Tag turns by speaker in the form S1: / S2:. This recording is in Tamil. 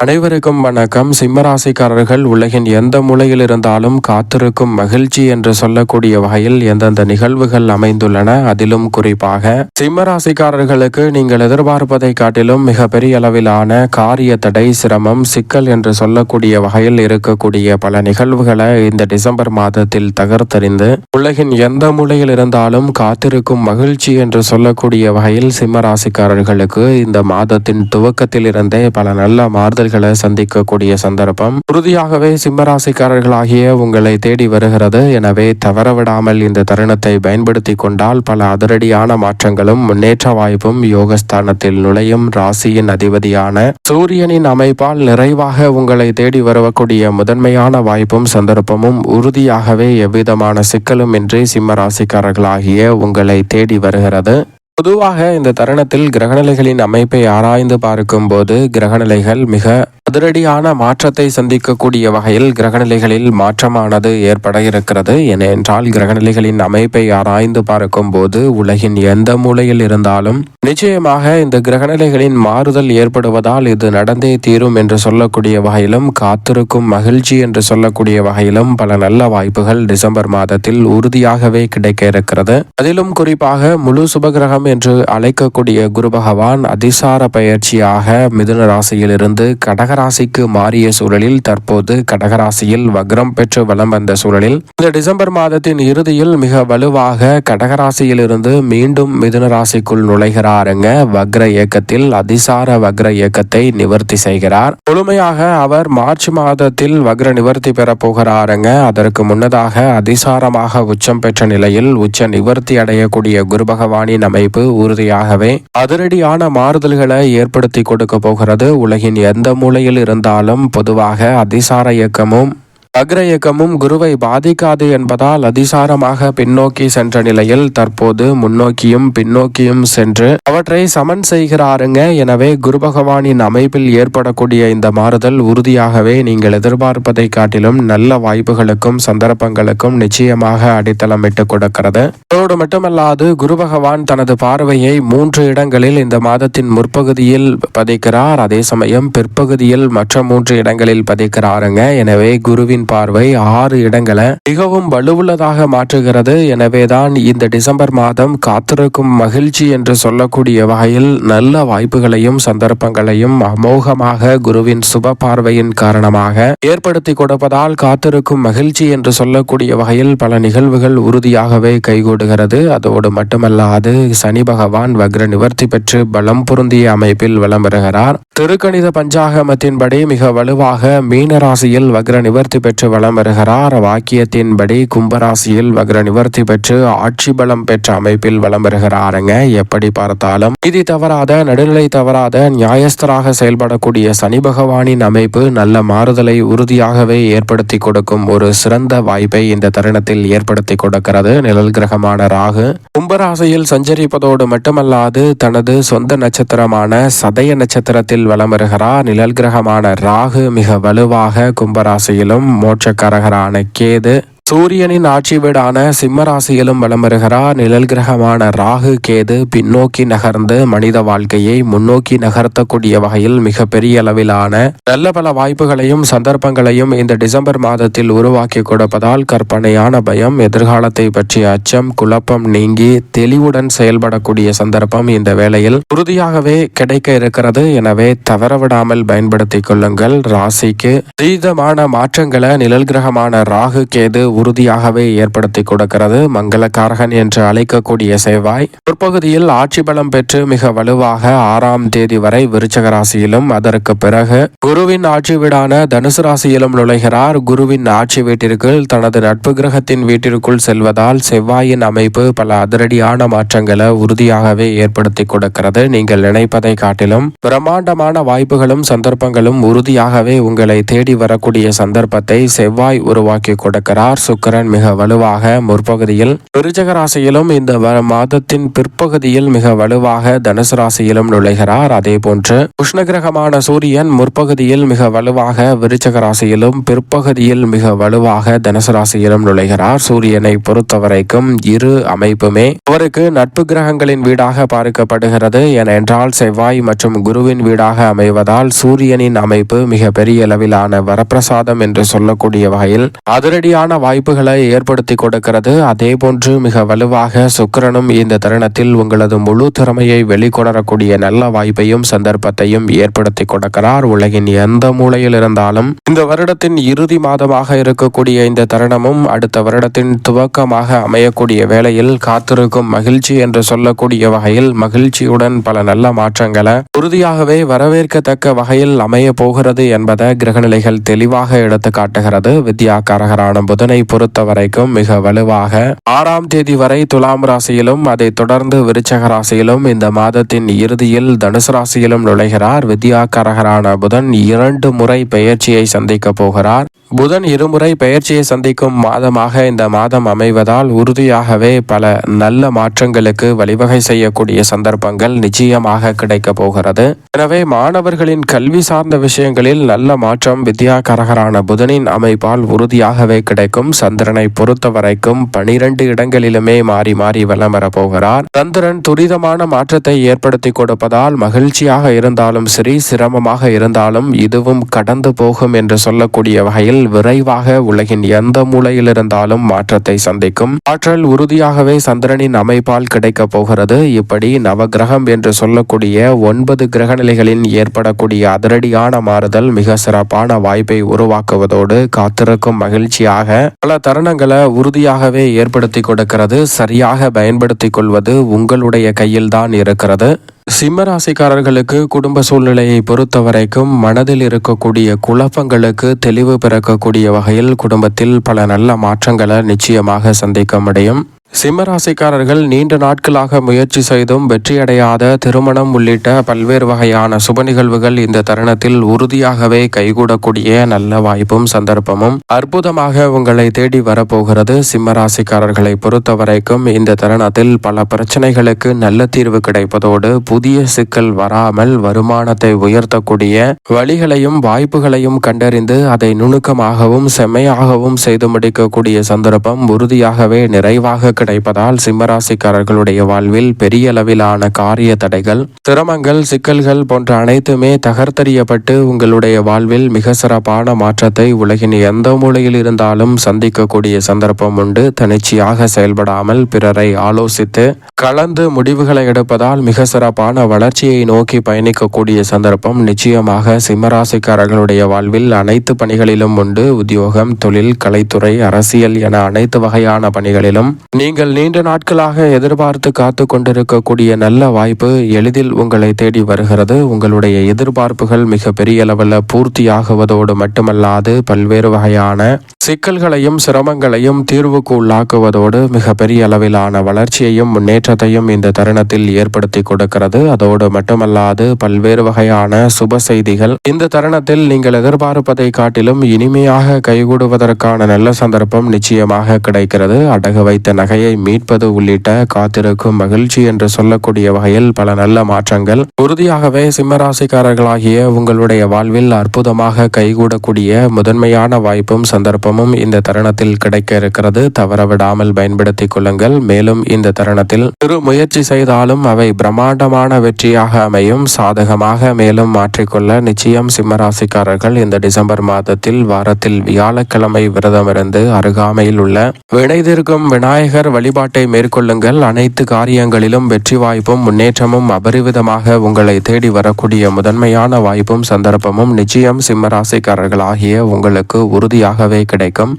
S1: அனைவருக்கும் வணக்கம். சிம்மராசிக்காரர்கள் உலகின் எந்த மூலையில் இருந்தாலும் காத்திருக்கும் மகிழ்ச்சி என்று சொல்லக்கூடிய வகையில் எந்தெந்த நிகழ்வுகள் அமைந்துள்ளன அதிலும் குறிப்பாக சிம்மராசிக்காரர்களுக்கு நீங்கள் எதிர்பார்ப்பதை காட்டிலும் மிக பெரிய அளவிலான காரிய தடை சிரமம் சிக்கல் என்று சொல்லக்கூடிய வகையில் இருக்கக்கூடிய பல நிகழ்வுகளை இந்த டிசம்பர் மாதத்தில் தகர்த்தறிந்து உலகின் எந்த மூலையில் இருந்தாலும் காத்திருக்கும் மகிழ்ச்சி என்று சொல்லக்கூடிய வகையில் சிம்மராசிக்காரர்களுக்கு இந்த மாதத்தின் துவக்கத்தில் இருந்தே பல நல்ல மாறுதல் மாறுதல்களை சந்திக்கக்கூடிய சந்தர்ப்பம் உறுதியாகவே சிம்மராசிக்காரர்களாகிய உங்களை தேடி வருகிறது. எனவே தவறவிடாமல் இந்த தருணத்தை பயன்படுத்தி கொண்டால் பல அதிரடியான மாற்றங்களும் முன்னேற்ற வாய்ப்பும் யோகஸ்தானத்தில் நுழையும். ராசியின் அதிபதியான சூரியனின் அமைப்பால் நிறைவாக உங்களை தேடி வரக்கூடிய முதன்மையான வாய்ப்பும் சந்தர்ப்பமும் உறுதியாகவே எவ்விதமான சிக்கலும் இன்றி சிம்மராசிக்காரர்களாகிய உங்களை தேடி வருகிறது. பொதுவாக இந்த தருணத்தில் கிரகநிலைகளின் அமைப்பை ஆராய்ந்து பார்க்கும்போது கிரகநிலைகள் மிக அதிரடியான மாற்றத்தை சந்திக்கக்கூடிய வகையில் கிரகநிலைகளில் மாற்றமானது ஏற்பட இருக்கிறது. ஏனென்றால் கிரகநிலைகளின் அமைப்பை ஆராய்ந்து பார்க்கும்போது உலகின் எந்த மூலையில் இருந்தாலும் நிச்சயமாக இந்த கிரகநிலைகளின் மாறுதல் ஏற்படுவதால் இது நடந்தே தீரும் என்று சொல்லக்கூடிய வகையிலும் காத்திருக்கும் மகிழ்ச்சி என்று சொல்லக்கூடிய வகையிலும் பல நல்ல வாய்ப்புகள் டிசம்பர் மாதத்தில் உறுதியாகவே கிடைக்க இருக்கிறது. அதிலும் குறிப்பாக முழு சுபகிரகம் என்று அழைக்கக்கூடிய குரு பகவான் அதிசார பயிற்சியாக மிதுன ராசியிலிருந்து கடகராசிக்கு மாறிய சூழலில் தற்போது கடகராசியில் வக்ரம் பெற்று வலம் வந்த சூழலில் இந்த டிசம்பர் மாதத்தின் இறுதியில் மிக வலுவாக கடகராசியிலிருந்து மீண்டும் மிதுன ராசிக்குள் நுழைகிறாருங்க வக்ர இயக்கத்தில் அதிசார வக்ர இயக்கத்தை நிவர்த்தி செய்கிறார். முழுமையாக அவர் மார்ச் மாதத்தில் வக்ர நிவர்த்தி பெற போகிறாருங்க. அதற்கு முன்னதாக அதிசாரமாக உச்சம் பெற்ற நிலையில் உச்ச நிவர்த்தி அடையக்கூடிய குரு பகவானின் அமைப்பு உறுதியாகவே அதிரடியான மாறுதல்களை ஏற்படுத்தி கொடுக்க போகிறது. உலகின் எந்த மூலையில் இருந்தாலும் பொதுவாக அதிசார இயக்கமும் அக்ர இயக்கமும் குருவை பாதிக்காது என்பதால் அதிசாரமாக பின்னோக்கி சென்ற நிலையில் தற்போது முன்னோக்கியும் பின்னோக்கியும் சென்று அவற்றை சமன் செய்கிறாருங்க. எனவே குரு பகவானின் அமைப்பில் ஏற்படக்கூடிய இந்த மாறுதல் உறுதியாகவே நீங்கள் எதிர்பார்ப்பதை காட்டிலும் நல்ல வாய்ப்புகளுக்கும் சந்தர்ப்பங்களுக்கும் நிச்சயமாக அடித்தளமிட்டு கொடுக்கிறது. அதோடு மட்டுமல்லாது குரு பகவான் தனது பார்வையை மூன்று இடங்களில் இந்த மாதத்தின் முற்பகுதியில் பதிக்கிறார். அதே சமயம் பிற்பகுதியில் மற்ற மூன்று இடங்களில் பதிக்கிறாருங்க. எனவே குருவின் பார்வை ஆறு இடங்களை மிகவும் வலுவுள்ளதாக மாற்றுகிறது. எனவேதான் இந்த டிசம்பர் மாதம் காத்திருக்கும் மகிழ்ச்சி என்று சொல்லக்கூடிய வகையில் நல்ல வாய்ப்புகளையும் சந்தர்ப்பங்களையும் அமோகமாக குருவின் சுப பார்வையின் காரணமாக ஏற்படுத்தி கொடுப்பதால் காத்திருக்கும் மகிழ்ச்சி என்று சொல்லக்கூடிய வகையில் பல நிகழ்வுகள் உறுதியாகவே கைகூடுகிறது. அதோடு மட்டுமல்லாது சனி பகவான் வக்ர நிவர்த்தி பெற்று பலம் பொருந்திய அமைப்பில் வலம் பெறுகிறார் திருக்கணித பஞ்சாகமத்தின்படி மிக வலுவாக மீனராசியில் வக்ர நிவர்த்தி பெற்று வளம் வருகிறார். வாக்கியத்தின்படி கும்பராசியில் வக்ர நிவர்த்தி பெற்று ஆட்சி பலம் பெற்ற அமைப்பில் வளம் வருகிறாருங்க. எப்படி பார்த்தாலும் நிதி தவறாத நடுநிலை தவறாத நியாயஸ்தராக செயல்படக்கூடிய சனி பகவானின் அமைப்பு நல்ல மாறுதலை உறுதியாகவே ஏற்படுத்தி கொடுக்கும் ஒரு சிறந்த வாய்ப்பை இந்த தருணத்தில் ஏற்படுத்தி கொடுக்கிறது. நிழல் கிரகமான ராகு கும்பராசியில் சஞ்சரிப்பதோடு மட்டுமல்லாது தனது சொந்த நட்சத்திரமான சதய நட்சத்திரத்தில் வலம் வருகிறார். நிழல் கிரகமான ராகு மிக வலுவாக கும்பராசியிலும் மோட்சக்காரகரான கேது சூரியனின் ஆட்சி வீடான சிம்ம ராசியிலும் வலம் வருகிறார் நிழல் கிரகமான ராகு கேது பின்னோக்கி நகர்ந்து மனித வாழ்க்கையை முன்னோக்கி நகர்த்தக்கூடிய வகையில் மிக பெரிய அளவிலான நல்ல பல வாய்ப்புகளையும் சந்தர்ப்பங்களையும் இந்த டிசம்பர் மாதத்தில் உருவாக்கி கொடுப்பதால் கற்பனையான பயம் எதிர்காலத்தை பற்றிய அச்சம் குழப்பம் நீங்கி தெளிவுடன் செயல்படக்கூடிய சந்தர்ப்பம் இந்த வேளையில் உறுதியாகவே கிடைக்க இருக்கிறது. எனவே தவறவிடாமல் பயன்படுத்திக் கொள்ளுங்கள். ராசிக்கு தீதமான மாற்றங்களை நிழல் கிரகமான ராகு கேது உறுதியாகவே ஏற்படுத்தி கொடுக்கிறது. மங்களக்காரகன் என்று அழைக்கக்கூடிய செவ்வாய் பிற்பகுதியில் ஆட்சி பலம் பெற்று மிக வலுவாக ஆறாம் தேதி வரை விருச்சக ராசியிலும் அதற்கு பிறகு குருவின் ஆட்சி வீடான தனுசு ராசியிலும் நுழைகிறார். குருவின் ஆட்சி வீட்டிற்கு தனது நட்பு கிரகத்தின் வீட்டிற்குள் செல்வதால் செவ்வாயின் அமைப்பு பல அதிரடியான மாற்றங்களை உறுதியாகவே ஏற்படுத்தி கொடுக்கிறது. நீங்கள் நினைப்பதை காட்டிலும் பிரம்மாண்டமான வாய்ப்புகளும் சந்தர்ப்பங்களும் உறுதியாகவே உங்களை தேடி வரக்கூடிய சந்தர்ப்பத்தை செவ்வாய் உருவாக்கி கொடுக்கிறார். சுக்கரன் மிக வலுவாக முற்பகுதியில் விருச்சக ராசியிலும் இந்த மாதத்தின் பிற்பகுதியில் மிக வலுவாக தனுசு ராசியிலும் நுழைகிறார். அதே போன்று உஷ்ணகிரகமான சூரியன் முற்பகுதியில் மிக வலுவாக விருச்சக ராசியிலும் பிற்பகுதியில் மிக வலுவாக தனுசு ராசியிலும் நுழைகிறார். சூரியனை பொறுத்தவரைக்கும் இரு அமைப்புமே அவருக்கு நட்பு கிரகங்களின் வீடாக பார்க்கப்படுகிறது. ஏனென்றால் செவ்வாய் மற்றும் குருவின் வீடாக அமைவதால் சூரியனின் அமைப்பு மிக பெரிய அளவிலான வரப்பிரசாதம் என்று சொல்லக்கூடிய வகையில் அதிரடியான வாய்ப்புகளை ஏற்படுத்தி கொடுக்கிறது. அதே போன்று மிக வலுவாக சுக்கிரனும் இந்த தருணத்தில் உங்களது முழு திறமையை வெளிக்கொணரக்கூடிய நல்ல வாய்ப்பையும் சந்தர்ப்பத்தையும் ஏற்படுத்தி கொடுக்கிறார். உலகின் எந்த மூலையில் இருந்தாலும் இந்த வருடத்தின் இறுதி மாதமாக இருக்கக்கூடிய இந்த தருணமும் அடுத்த வருடத்தின் துவக்கமாக அமையக்கூடிய வேளையில் காத்திருக்கும் மகிழ்ச்சி என்று சொல்லக்கூடிய வகையில் மகிழ்ச்சியுடன் பல நல்ல மாற்றங்களை உறுதியாகவே வரவேற்கத்தக்க வகையில் அமைய போகிறது என்பதை கிரகநிலைகள் தெளிவாக எடுத்து காட்டுகிறது வித்யாக்காரகரான புதனை பொறுத்த வரைக்கும் மிக வலுவாக ஆறாம் தேதி வரை துலாம் ராசியிலும் அதைத் தொடர்ந்து விருச்சக ராசியிலும் இந்த மாதத்தின் இறுதியில் தனுசு ராசியிலும் நுழைகிறார். வித்யாகாரகரான புதன் இரண்டு முறை பெயர்ச்சியை சந்திக்க போகிறார். புதன் இருமுறை பெயர்ச்சியை சந்திக்கும் மாதமாக இந்த மாதம் அமைவதால் உறுதியாகவே பல நல்ல மாற்றங்களுக்கு வழிவகை செய்யக்கூடிய சந்தர்ப்பங்கள் நிச்சயமாக கிடைக்க போகிறது. எனவே மாணவர்களின் கல்வி சார்ந்த விஷயங்களில் நல்ல மாற்றம் வித்யாகரகரான புதனின் அமைப்பால் உறுதியாகவே கிடைக்கும். சந்திரனை பொறுத்த வரைக்கும் பனிரெண்டு இடங்களிலுமே மாறி மாறி வலம் வரப்போகிறார் சந்திரன் துரிதமான மாற்றத்தை ஏற்படுத்தி கொடுப்பதால் மகிழ்ச்சியாக இருந்தாலும் சரி சிரமமாக இருந்தாலும் இதுவும் கடந்து போகும் என்று சொல்லக்கூடிய வகையில் விரைவாக உலகின் எந்த மூலையில் இருந்தாலும் மாற்றத்தை சந்திக்கும். ஆற்றல் உறுதியாகவே சந்திரனின் அமைப்பால் கிடைக்க போகிறது. இப்படி நவகிரகம் என்று சொல்லக்கூடிய ஒன்பது கிரகநிலைகளின் ஏற்படக்கூடிய அதிரடியான மாறுதல் மிக சிறப்பான வாய்ப்பை உருவாக்குவதோடு காத்திருக்கும் மகிழ்ச்சியாக பல தருணங்களை உறுதியாகவே ஏற்படுத்தி கொடுக்கிறது. சரியாக பயன்படுத்திக் கொள்வது உங்களுடைய கையில்தான் இருக்கிறது. சிம்ம ராசிக்காரர்களுக்கு குடும்ப சூழ்நிலையை பொறுத்த வரைக்கும் மனதில் இருக்கக்கூடிய குழப்பங்களுக்கு தெளிவு பிறக்கக்கூடிய வகையில் குடும்பத்தில் பல நல்ல மாற்றங்களை நிச்சயமாக சந்திக்க முடியும். சிம்மராசிக்காரர்கள் நீண்ட நாட்களாக முயற்சி செய்தும் வெற்றியடையாத திருமணம் உள்ளிட்ட பல்வேறு வகையான சுப நிகழ்வுகள் இந்த தருணத்தில் உறுதியாகவே கைகூடக்கூடிய நல்ல வாய்ப்பும் சந்தர்ப்பமும் அற்புதமாக உங்களை தேடி வரப்போகிறது. சிம்மராசிக்காரர்களை பொறுத்தவரைக்கும் இந்த தருணத்தில் பல பிரச்சனைகளுக்கு நல்ல தீர்வு கிடைப்பதோடு புதிய சிக்கல் வராமல் வருமானத்தை உயர்த்தக்கூடிய வழிகளையும் வாய்ப்புகளையும் கண்டறிந்து அதை நுணுக்கமாகவும் செம்மையாகவும் செய்து முடிக்கக்கூடிய சந்தர்ப்பம் உறுதியாகவே நிறைவாக கிடைப்பதால் சிம்மராசிக்காரர்களுடைய வாழ்வில் பெரிய அளவிலான காரிய தடைகள் சிரமங்கள் சிக்கல்கள் போன்ற அனைத்துமே தகர்த்தறியப்பட்டு உங்களுடைய வாழ்வில் மிக சிறப்பான மாற்றத்தை உலகின் எந்த மூலையில் இருந்தாலும் சந்திக்கக்கூடிய சந்தர்ப்பம் உண்டு. தனிச்சையாக செயல்படாமல் பிறரை ஆலோசித்து கலந்து முடிவுகளை எடுப்பதால் மிக சிறப்பான வளர்ச்சியை நோக்கி பயணிக்கக்கூடிய சந்தர்ப்பம் நிச்சயமாக சிம்மராசிக்காரர்களுடைய வாழ்வில் அனைத்து பணிகளிலும் உண்டு. உத்தியோகம் தொழில் கலைத்துறை அரசியல் என அனைத்து வகையான பணிகளிலும் நீங்கள் நீங்கள் நீண்ட நாட்களாக எதிர்பார்த்து காத்து கொண்டிருக்கக்கூடிய நல்ல வாய்ப்பு எளிதில் உங்களை தேடி வருகிறது. உங்களுடைய எதிர்பார்ப்புகள் மிக பெரிய அளவில் பூர்த்தியாகுவதோடு மட்டுமல்லாது பல்வேறு வகையான சிக்கல்களையும் சிரமங்களையும் தீர்வுக்கு உள்ளாக்குவதோடு மிகப்பெரிய அளவிலான வளர்ச்சியையும் முன்னேற்றத்தையும் இந்த தருணத்தில் ஏற்படுத்தி கொடுக்கிறது. அதோடு மட்டுமல்லாது பல்வேறு வகையான சுப செய்திகள். இந்த தருணத்தில் நீங்கள் எதிர்பார்ப்பதை காட்டிலும் இனிமையாக கைகூடுவதற்கான நல்ல சந்தர்ப்பம் நிச்சயமாக கிடைக்கிறது. அடகு வைத்த நகையை மீட்பது உள்ளிட்ட காத்திருக்கும் மகிழ்ச்சி என்று சொல்லக்கூடிய வகையில் பல நல்ல மாற்றங்கள். உறுதியாகவே சிம்மராசிக்காரர்களாகிய உங்களுடைய வாழ்வில் அற்புதமாக கைகூடக்கூடிய முதன்மையான வாய்ப்பும் சந்தர்ப்பம் சந்தர்ப்பமும் இந்த தருணத்தில் கிடைக்க இருக்கிறது. தவறவிடாமல் பயன்படுத்திக் கொள்ளுங்கள். மேலும் இந்த தருணத்தில் சிறு முயற்சி செய்தாலும் அவை பிரம்மாண்டமான வெற்றியாக அமையும். சாதகமாக மேலும் மாற்றிக்கொள்ள நிச்சயம் சிம்மராசிக்காரர்கள் இந்த டிசம்பர் மாதத்தில் வாரத்தில் வியாழக்கிழமை விரதமிருந்து அருகாமையில் உள்ள வினைதிருக்கும் விநாயகர் வழிபாட்டை மேற்கொள்ளுங்கள். அனைத்து காரியங்களிலும் வெற்றி வாய்ப்பும் முன்னேற்றமும் அபரிவிதமாக உங்களை தேடி வரக்கூடிய முதன்மையான வாய்ப்பும் சந்தர்ப்பமும் நிச்சயம் சிம்மராசிக்காரர்கள் ஆகிய உங்களுக்கு உறுதியாகவே கிடைக்கும். கிடைக்கும்